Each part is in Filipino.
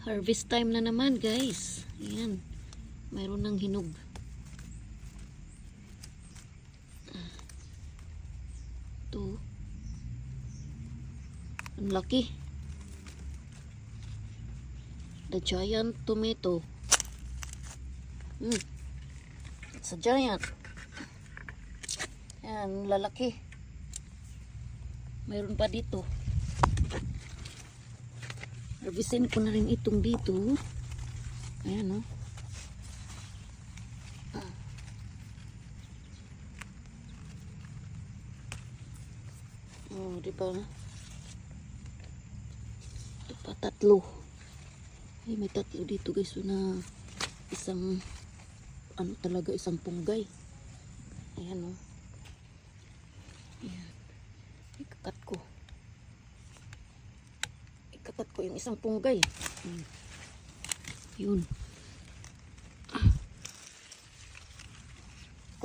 Harvest time na naman guys. Ayan. Mayroon ng hinog. Ito. Ang laki. The giant tomato. Hmm. It's a giant. Ayan, lalaki. Mayroon pa dito. Harvestin ko na rin itong dito. Ayan, oh. Oh, di ba? Ito pa tatlo. Ay, may tatlo dito guys. So na isang ano talaga, isang punggay. Ayan, oh. Ayan. Ikakat ko. Ikakat ko yung isang punggay. Hmm. Yun.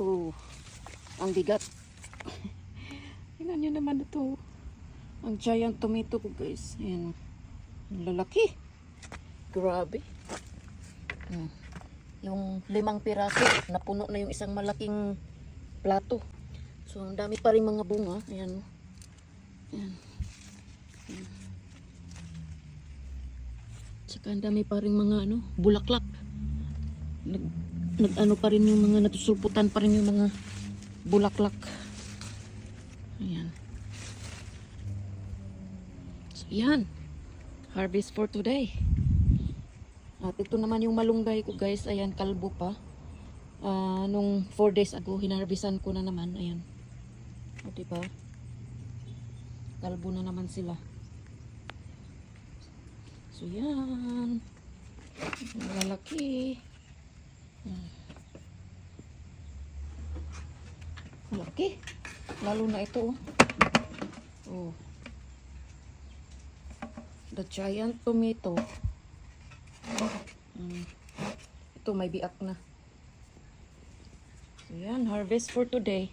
Oh, ang bigat. Tingnan nyo naman ito. Ang giant tomato ko guys. Ayan. Ang lalaki. Grabe. Hmm. Yung limang piraso, napuno na yung isang malaking plato. So, ang dami pa rin mga bunga. Ayan. Ayan. Ayan. Tsaka ang dami pa rin mga ano, bulaklak. Nag, nag ano pa rin yung mga natusulputan pa rin yung mga bulaklak. Ayan. So, yan. Harvest for today. At ito naman yung malunggay ko guys. Ayan, kalbo pa. Ah, nung 4 days ago, hinarbisan ko na naman. Ayan. O, diba? Kalbo na naman sila. So, yan. Hmm. Malaki. Lalo na ito. Oh. oh. The giant tomato. Mm. Ito may biak na. So yan, harvest for today.